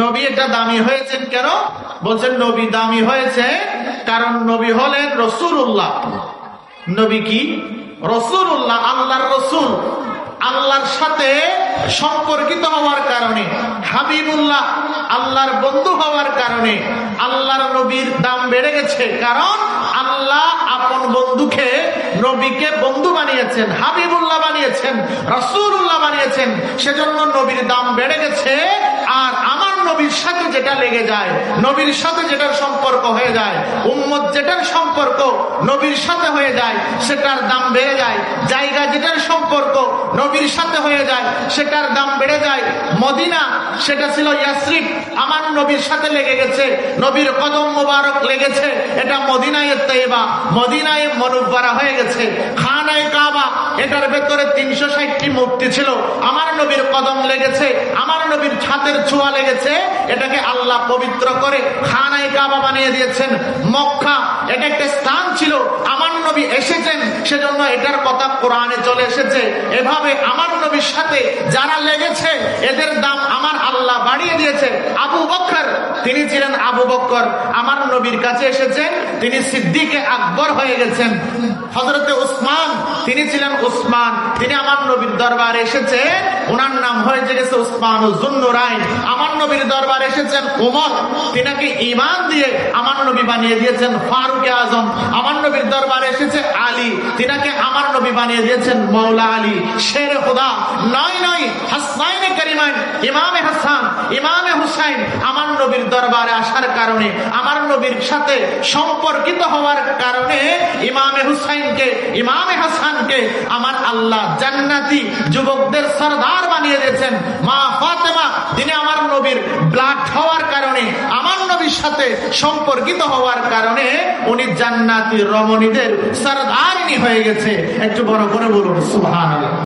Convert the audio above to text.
নবী এটা দামি হয়েছেন কেন? বলছেন, নবী দামি হয়েছে কারণ নবী হলেন রসুল্লাহ নবী কি? রসুল্লাহ আল্লাহর রসুল। আল্লাহর সাথে সম্পর্কিত হওয়ার কারণে, হাবিবুল্লাহ, আল্লাহর বন্ধু হওয়ার কারণে আল্লাহর নবীর দাম বেড়ে গেছে। কারণ আল্লাহ আপন বন্ধুকে নবীকে বন্ধু বানিয়েছেন, হাবিবুল্লাহ বানিয়েছেন রসুল্লাহ বানিয়েছেন। সেজন্য নবীর দাম বেড়ে গেছে আর নবীর সাথে যেটা লেগে যায়, নবীর সাথে যেটার সম্পর্ক হয়ে যায়, উম্মত যেটার সম্পর্ক নবীর সাথে হয়ে যায়, সেটার দাম বেড়ে যায়, জায়গা যেটার সম্পর্ক নবীর সাথে হয়ে যায়, সেটার দাম বেড়ে যায়। মদিনা, সেটা ছিল ইয়াসরিফ আমার নবীর সাথে লেগে গেছে, নবীর কদম মোবারক লেগেছে, এটা মদিনায় তেবা মদিনায় মনুব্বারা হয়ে গেছে, খানায় কাবা এটার ভেতরে তিনশো ষাটটি মূর্তি ছিল। আমার নবীর কদম লেগেছে, আমার নবীর ছাতের ছোঁয়া লেগেছে। এটাকে আল্লাহ পবিত্র করে খানায় কাবা বানিয়ে দিয়েছেন। মক্কা, এটা একটা স্থান ছিল। আমার নবী এসেছেন, সেজন্য এটার কথা কোরআনে চলে এসেছে। এভাবে আমার নবীর সাথে যারা লেগেছে, এদের দাম আমার আল্লাহ বাড়িয়ে দিয়েছে আবু বক্কর তিনি ছিলেন আবু বক্কর আমার নবীর কাছে এসেছেন, তিনি সিদ্দিকে আকবর হয়ে গেছেন। হজরতে উসমান, তিনি ছিলেন উসমান, তিনি আমার নবীর দরবারে এসেছে ওনার নাম হয়েছে গেছে উসমান জুন্নুরাইন আমার নবীর দরবারে এসেছেন উমর তিনাকে ইমান দিয়ে আমার নবী বানিয়ে দিয়েছেন ফারুক আজম। আমার নবীর দরবারে এসেছে আলী তিনাকে আমার নবী বানিয়ে দিয়েছেন মৌলা আলী। শের খুদা, নয় নয়, হাসাইনে করিমাইন ইমামে হাসান, ইমামে হুসাইন, আমার নবীর দরবারে আসার কারণে, আমার নবীর সাথে সম্পর্কিত হওয়ার কারণে ইমামে হুসাইনকে, ইমামে হাসানকে আমার আল্লাহ জান্নাতি যুবকদের সরদার বানিয়ে দিয়েছেন। মা ফাতেমা, তিনি আমার নবীর ব্লাড হওয়ার কারণে, আমার নবীর সাথে সম্পর্কিত হওয়ার কারণে উনি জান্নাতি রমণীদের সরদারিনী হয়ে গেছে। একটু বড় করে বলুন সুহান